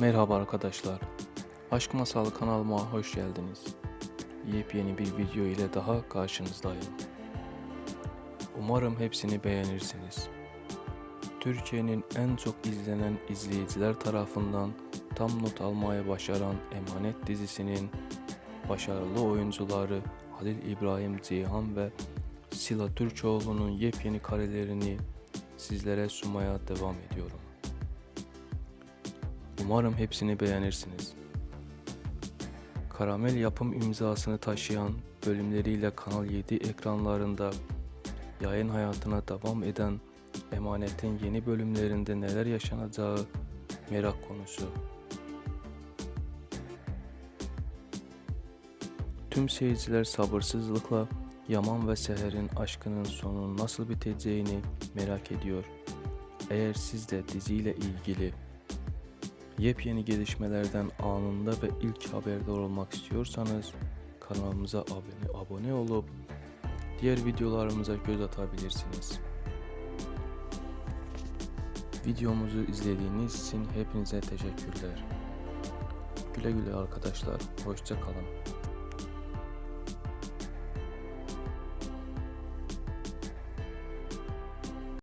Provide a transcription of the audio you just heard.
Merhaba arkadaşlar. Aşk Masalı kanalıma hoş geldiniz. Yepyeni bir video ile daha karşınızdayım. Umarım hepsini beğenirsiniz. Türkiye'nin en çok izlenen izleyiciler tarafından tam not almaya başaran Emanet dizisinin başarılı oyuncuları Halil İbrahim Ceyhan ve Sila Türkoğlu'nun yepyeni karelerini sizlere sunmaya devam ediyorum. Umarım hepsini beğenirsiniz. Karamel yapım imzasını taşıyan bölümleriyle Kanal 7 ekranlarında yayın hayatına devam eden Emanet'in yeni bölümlerinde neler yaşanacağı merak konusu. Tüm seyirciler sabırsızlıkla Yaman ve Seher'in aşkının sonunun nasıl biteceğini merak ediyor. Eğer siz de diziyle ilgili Yepyeni gelişmelerden anında ve ilk haberdar olmak istiyorsanız kanalımıza abone, abone olup diğer videolarımıza göz atabilirsiniz. Videomuzu izlediğiniz için hepinize teşekkürler. Güle güle arkadaşlar. Hoşça kalın.